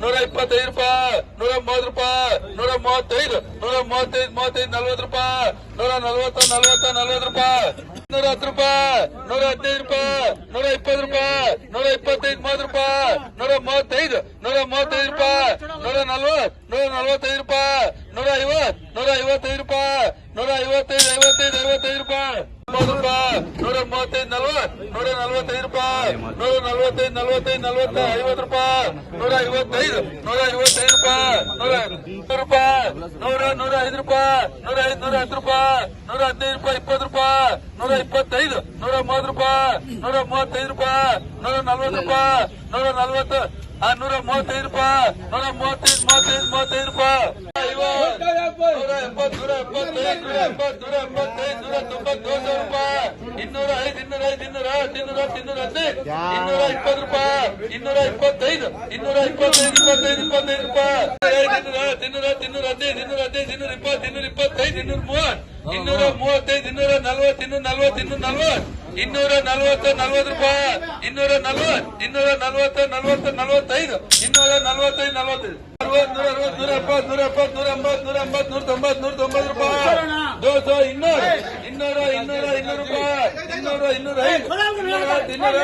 ನೂರ ಇಪ್ಪತ್ತೈದು ರೂಪಾಯಿ ನೂರ ಮೂವತ್ತು ರೂಪಾಯಿ ನೂರ ಮೂವತ್ತೈದು ನೂರ ಮೂವತ್ತೈದು ಮೂವತ್ತೈದು ನಲ್ವತ್ತು ರೂಪಾಯಿ ನೂರ ನಲ್ವತ್ತ ನಲ್ವತ್ತ ನಲ್ವತ್ತು ರೂಪಾಯಿ ನೂರ ಹತ್ತು ರೂಪಾಯಿ ನೂರ ಹದಿನೈದು ರೂಪಾಯಿ ನೂರ ಇಪ್ಪತ್ತು ರೂಪಾಯಿ ನೂರ ಇಪ್ಪತ್ತೈದು ಮೂವತ್ತು ರೂಪಾಯಿ ನೂರ ಮೂವತ್ತೈದು ನೂರ ಮೂವತ್ತೈದು ರೂಪಾಯಿ ನೂರ ನಲ್ವತ್ತು ನೂರ ನಲ್ವತ್ತೈದು ರೂಪಾಯಿ ನೂರ ಐವತ್ತು ನೂರ ಐವತ್ತೈದು ರೂಪಾಯಿ ನೂರ ಐವತ್ತೈದು ಐವತ್ತೈದು ಐವತ್ತೈದು ರೂಪಾಯಿ ಮೂವತ್ತು ರೂಪಾಯಿ ನೂರ ಮೂವತ್ತೈದು ನಲ್ವತ್ ನೂರ ನಲ್ವತ್ತೈದು ರೂಪಾಯಿ ನೂರ ನಲ್ವತ್ತೈದು ನಲ್ವತ್ತೈದು ನಲ್ವತ್ತ ಐವತ್ತು ರೂಪಾಯಿ ನೂರ ಐವತ್ತೈದು ನೂರ ಐವತ್ತೈದು ರೂಪಾಯಿ ನೂರ ನೂರು ರೂಪಾಯಿ ನೂರ ನೂರ ಐದು ರೂಪಾಯಿ ನೂರ ಐದು ನೂರ ಹತ್ತು ರೂಪಾಯಿ ನೂರ ಹದಿನೈದು ರೂಪಾಯಿ ಇಪ್ಪತ್ತು ರೂಪಾಯಿ ನೂರ ಇಪ್ಪತ್ತೈದು ನೂರ ಮೂವತ್ತು ರೂಪಾಯಿ ನೂರ ಮೂವತ್ತೈದು ರೂಪಾಯಿ ನೂರ ನಲ್ವತ್ತು ರೂಪಾಯಿ ನೂರ ನಲ್ವತ್ತು ನೂರ ಮೂವತ್ತೈದು ರೂಪಾಯಿ ನೂರ ಮೂವತ್ತೈದು ಮೂವತ್ತೈದು ಮೂವತ್ತೈದು ರೂಪಾಯಿ ನೂರ ಎಪ್ಪತ್ತು ನೂರ ಎಪ್ಪತ್ತೈದು ನೂರ ಎಪ್ಪತ್ತು ನೂರ ಎಪ್ಪತ್ತೈದು ನೂರ ತೊಂಬತ್ತೇಳು ರೂಪಾಯಿ ಇನ್ನೂರ ಐದು ಇನ್ನೂರ ಐದು ಇನ್ನೂರ ಇನ್ನೂರ ಹದಿನೈದು. ಇನ್ನೂರ ಇಪ್ಪತ್ತು ರೂಪಾಯಿ. ಇನ್ನೂರ ಇಪ್ಪತ್ತೈದು. ಇನ್ನೂರ ಇಪ್ಪತ್ತೈದು ಇಪ್ಪತ್ತೈದು ಇಪ್ಪತ್ತೈದು ರೂಪಾಯಿ. ಇನ್ನೂರ ತಿನ್ನೂರ ಇನ್ನೂರ ಹದಿನೈದು. ಇನ್ನೂರ ಹದಿನೈದು ಇನ್ನೂರ ಇಪ್ಪತ್ತು ಇನ್ನೂರ ಇಪ್ಪತ್ತೈದು ಇನ್ನೂರ ಮೂವತ್ತು. ಇನ್ನೂರ ಮೂವತ್ತೈದು ಇನ್ನೂರ ನಲ್ವತ್ತು ಇನ್ನೂರ ನಲ್ವತ್ತು ಇನ್ನೂರ ನಲ್ವತ್ತು. ಇನ್ನೂರ ನಲ್ವತ್ತು ನಲ್ವತ್ತು ರೂಪಾಯಿ. ಇನ್ನೂರ ನಲ್ವತ್ತು ಇನ್ನೂರ ನಲ್ವತ್ತು ನಲ್ವತ್ತು ನಲ್ವತ್ತೈದು. ಇನ್ನೂರ ನಲ್ವತ್ತೈದು ನಲ್ವತ್ತೈದು. ನೂರ ಅರವತ್ತು ನೂರ ಎಪ್ಪತ್ತು ನೂರ ಎಪ್ಪತ್ತು ನೂರ ಎಂಬತ್ತು ನೂರ ಎಂಬತ್ತು ನೂರ ತೊಂಬತ್ತು ನೂರ ತೊಂಬತ್ತು ರೂಪಾಯಿ. ದೋಸೆ ಇನ್ನೂರು. ಇನ್ನೂರ ಇನ್ನೂರ ಇನ್ನೂರು ರೂಪಾಯಿ. ಇನ್ನೂರ ಇನ್ನೂರ ಇನ್ನೂರ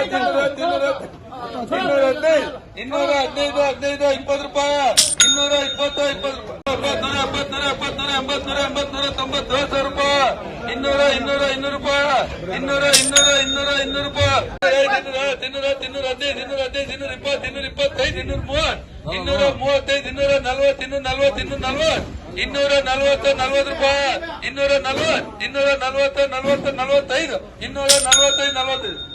ಇನ್ನೂರ ಹದಿನೈದು. ಹದಿನೈದು ಇಪ್ಪತ್ತು ರೂಪಾಯಿ. ಇನ್ನೂರ ಇಪ್ಪತ್ತು ಇಪ್ಪತ್ತು ರೂಪಾಯಿ. ಎಪ್ಪತ್ನೂರ ಎಪ್ಪತ್ತು ಎಂಬತ್ನೂರ ಎಂಬತ್ನೂರ ತೊಂಬತ್ತು ಸಾವಿರ ರೂಪಾಯಿ. ಇನ್ನೂರ ಇನ್ನೂರ ಇನ್ನೂರು ರೂಪಾಯಿ. ಇನ್ನೂರ ಇನ್ನೂರ ಇನ್ನೂರ ಇನ್ನೂರು ರೂಪಾಯಿ. ಇನ್ನೂರ ಇನ್ನೂರ ಹದಿನೈದು ಇನ್ನೂರ ಹದಿನೈದು ಇನ್ನೂರ ಇಪ್ಪತ್ತು ಇನ್ನೂರ ಇಪ್ಪತ್ತೈದು ಇನ್ನೂರ ಮೂವತ್ತು. ಇನ್ನೂರ ಮೂವತ್ತೈದು ಇನ್ನೂರ ನಲ್ವತ್ತು ಇನ್ನೂರ ನಲ್ವತ್ತು ಇನ್ನೂರ ನಲ್ವತ್ತು. ಇನ್ನೂರ ನಲ್ವತ್ತು ನಲ್ವತ್ತು ರೂಪಾಯಿ. ಇನ್ನೂರ ನಲ್ವತ್ತು ಇನ್ನೂರ ನಲ್ವತ್ತು ನಲ್ವತ್ತು ನಲ್ವತ್ತೈದು. ಇನ್ನೂರ ನಲ್ವತ್ತೈದು ನಲ್ವತ್ತೈದು.